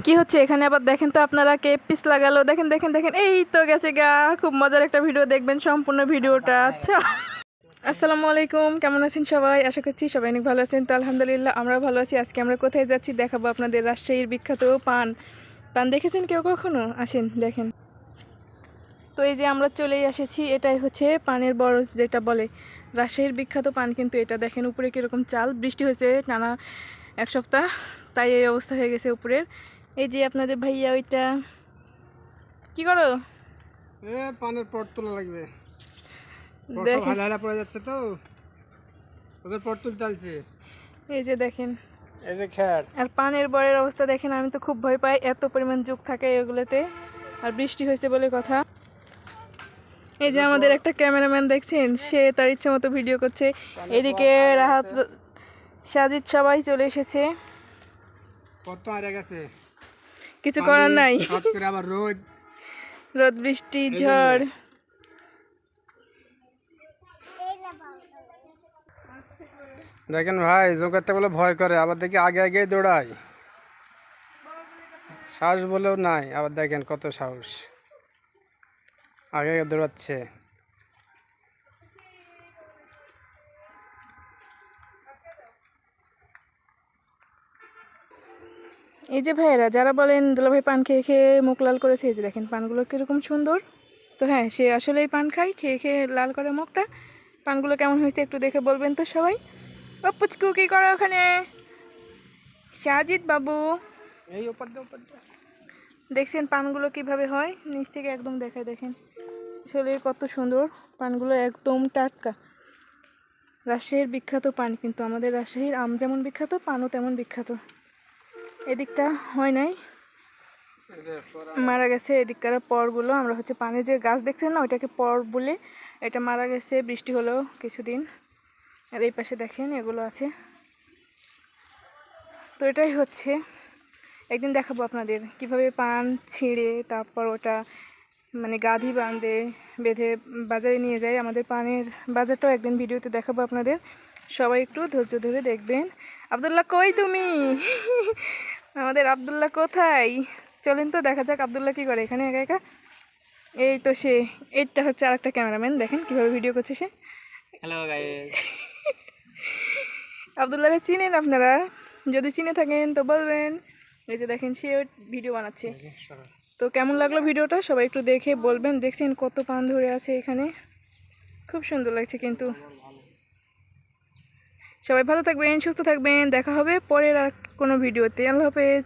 কি হচ্ছে এখানে? আবার দেখেন তো আপনারা কে পিস লাগালো। দেখেন দেখেন দেখেন, এই তো গেছে গা। খুব মজার একটা ভিডিও দেখবেন সম্পূর্ণ ভিডিওটা। আচ্ছা। আসসালামু আলাইকুম, কেমন আছেন সবাই? আশা করছি সবাই অনেক ভালো আছেন। তো আলহামদুলিল্লাহ আমরা ভালো আছি। আজকে আমরা কোথায় যাচ্ছি দেখাবো আপনাদের রাজশাহীর বিখ্যাত পান। পান দেখেছেন কেউ কখনো? আসেন, দেখেন। তো এই যে আমরা চলেই এসেছি, এটাই হচ্ছে পানের বরজ যেটা বলে। রাজশাহীর বিখ্যাত পান কিন্তু এটা। দেখেন উপরে কীরকম চাল। বৃষ্টি হয়েছে টানা এক সপ্তাহ, তাই এই অবস্থা হয়ে গেছে উপরের। এই যে আপনাদের ভাইয়া ওইটা। কি করো? এ পানের পট তোলা লাগবে। হালা হালা পড়ে যাচ্ছে তো। ওদের পট তুলতে চালছে এই যে দেখেন। এই যে আর পানের বরের অবস্থা দেখেন আমি তো খুব ভয় পাই এত পরিমাণ যুগ থাকে এগুলোতে। আর বৃষ্টি হয়েছে বলে কথা। এই যে আমাদের একটা ক্যামেরাম্যান দেখছেন সে তার ইচ্ছে মতো ভিডিও করছে। এদিকে রাহাত সাজিদ সবাই চলে এসেছে। পট তো গেছে। কিছু করার নাই। আবার রোদ। রোদ বৃষ্টি। ঝড়। দেখেন ভাই জোগাতে বলে ভয় করে আবার দেখি আগে আগে দৌড়ায়। সাহস বলেও নাই আবার দেখেন কত সাহস। আগে আগে দৌড়াচ্ছে। এই যে ভাইয়েরা যারা বলেন দুলাভাই পান খেয়ে খেয়ে মুখ লাল করেছে এই যে দেখেন পানগুলো কীরকম সুন্দর। তো হ্যাঁ সে আসলেই পান খায় খেয়ে খেয়ে লাল করে মুখটা। পানগুলো কেমন হয়েছে একটু দেখে বলবেন তো সবাই। ও পুচকু কী করো ওখানে? সাজিদ বাবু। এই ওপর ওপর দেখছেন পানগুলো কীভাবে হয়? নিচ থেকে একদম দেখায় দেখেন। আসলে কত সুন্দর পানগুলো একদম টাটকা। রাজশাহীর বিখ্যাত পান কিন্তু আমাদের রাজশাহীর আম যেমন বিখ্যাত পানও তেমন বিখ্যাত। এদিকটা হয় নাই। মারা গেছে এদিককার পরগুলো। আমরা হচ্ছে পানে যে গাছ দেখছেন না, ওইটাকে পর বলে এটা মারা গেছে, বৃষ্টি হলো কিছুদিন। আর এই পাশে দেখেন এগুলো আছে। তো এটাই হচ্ছে। একদিন দেখাবো আপনাদের কীভাবে পান ছিঁড়ে তারপর ওটা মানে গাধি বাঁধে, বেঁধে বাজারে নিয়ে যায়। আমাদের পানের বাজারটাও একদিন ভিডিওতে দেখাবো আপনাদের। সবাই একটু ধৈর্য ধরে দেখবেন। আবদুল্লাহ, কই তুমি? আমাদের আবদুল্লাহ কোথায়? চলেন তো দেখা যাক আবদুল্লাহ কী করে এখানে একা একা। এই তো সে এইটা হচ্ছে আরেকটা ক্যামেরাম্যান দেখেন কীভাবে ভিডিও করছে সে। হ্যালো আবদুল্লাহরে চিনেন আপনারা? যদি চিনে থাকেন তো বলবেন। এই যে দেখেন সে ভিডিও বানাচ্ছে। তো কেমন লাগল ভিডিওটা? সবাই একটু দেখে বলবেন। দেখছেন কত পান ধরে আছে এখানে? খুব সুন্দর লাগছে কিন্তু। সবাই ভালো থাকবেন সুস্থ থাকবেন দেখা হবে পরের আর কোনো ভিডিওতে। আল্লাহ হাফেজ।